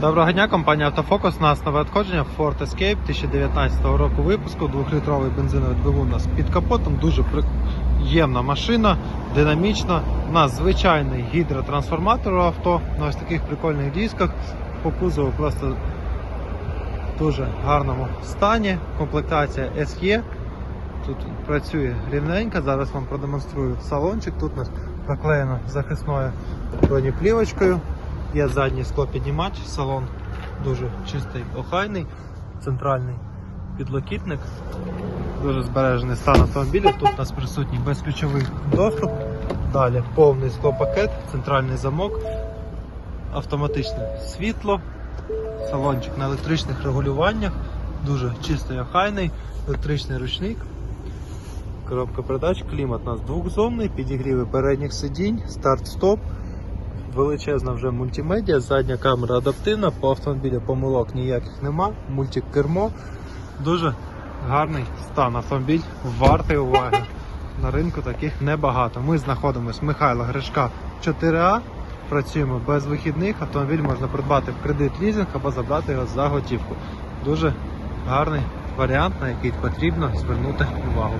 Доброго дня, компанія Автофокус. Нас нове надходження Ford Escape 2019 року випуску. 2-літровий бензиновий двигун у нас під капотом. Дуже приємна машина, динамічна. У нас звичайний гідротрансформатор у авто на ось таких прикольних дисках. По кузову просто в дуже гарному стані. Комплектація SE. Тут працює рівненько. Зараз вам продемонструю салончик. Тут у нас проклеєно захисною бронеплівочкою. Є задній склопіднімач, салон дуже чистий, охайний, центральний підлокітник, дуже збережений стан автомобіля. Тут у нас присутній безключовий доступ. Далі повний склопакет, центральний замок, автоматичне світло, салончик на електричних регулюваннях, дуже чистий, охайний, електричний ручник. Коробка передач, клімат у нас двохзонний, підігріви передніх сидінь, старт-стоп. Величезна вже мультимедіа, задня камера адаптивна, по автомобілю помилок ніяких нема, мультик-кермо. Дуже гарний стан. Автомобіль вартий уваги. На ринку таких небагато. Ми знаходимося Михайла Гришка 4А. Працюємо без вихідних. Автомобіль можна придбати в кредит лізинг або забрати його за готівку. Дуже гарний варіант, на який потрібно звернути увагу.